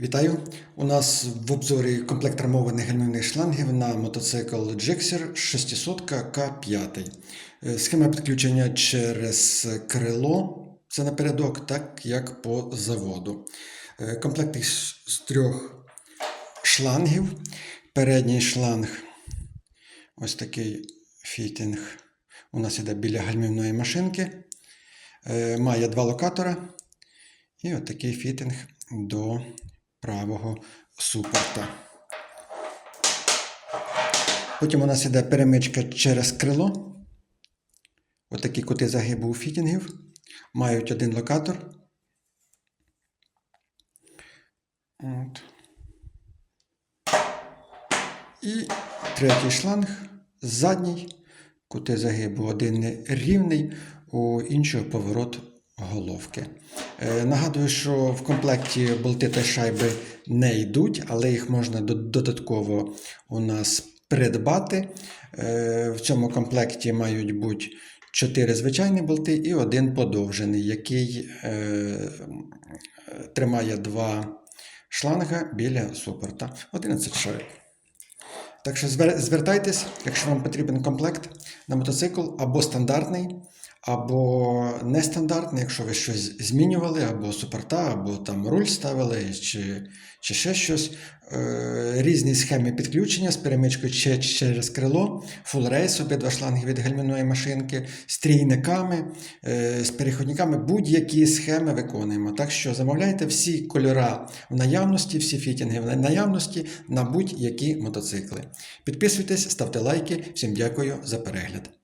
Вітаю! У нас в обзорі комплект армованих гальмівних шлангів на мотоцикл Gixxer 600 К5. Е, Схема підключення через крило, це напередок, так як по заводу. Е, Комплект із трьох шлангів. Передній шланг, ось такий фітінг. У нас іде біля гальмівної машинки. Е, Має два локатора. І отакий фітинг до правого супорта. Потім у нас іде перемичка через крило. Отакі кути загибу у фітінгів. Мають один локатор. От. І третій шланг задній. Кути загибу один рівний, у іншого поворот головки. Е, Нагадую, що в комплекті болти та шайби не йдуть, але їх можна додатково у нас придбати. Е, В цьому комплекті мають бути 4 звичайні болти і один подовжений, який е, тримає два шланга біля супорта. 11 шайб. Так що звертайтесь, якщо вам потрібен комплект на мотоцикл або стандартний, або нестандартний, якщо ви щось змінювали, або супорта, або там руль ставили, чи, чи ще щось. Е, різні схеми підключення з перемичкою че- через крило, full рейс, обидва шланги від гальмівної машинки, з трійниками, е, з переходниками, будь-які схеми виконуємо. Так що замовляйте всі кольора в наявності, всі фітінги в наявності на будь-які мотоцикли. Підписуйтесь, ставте лайки. Всім дякую за перегляд.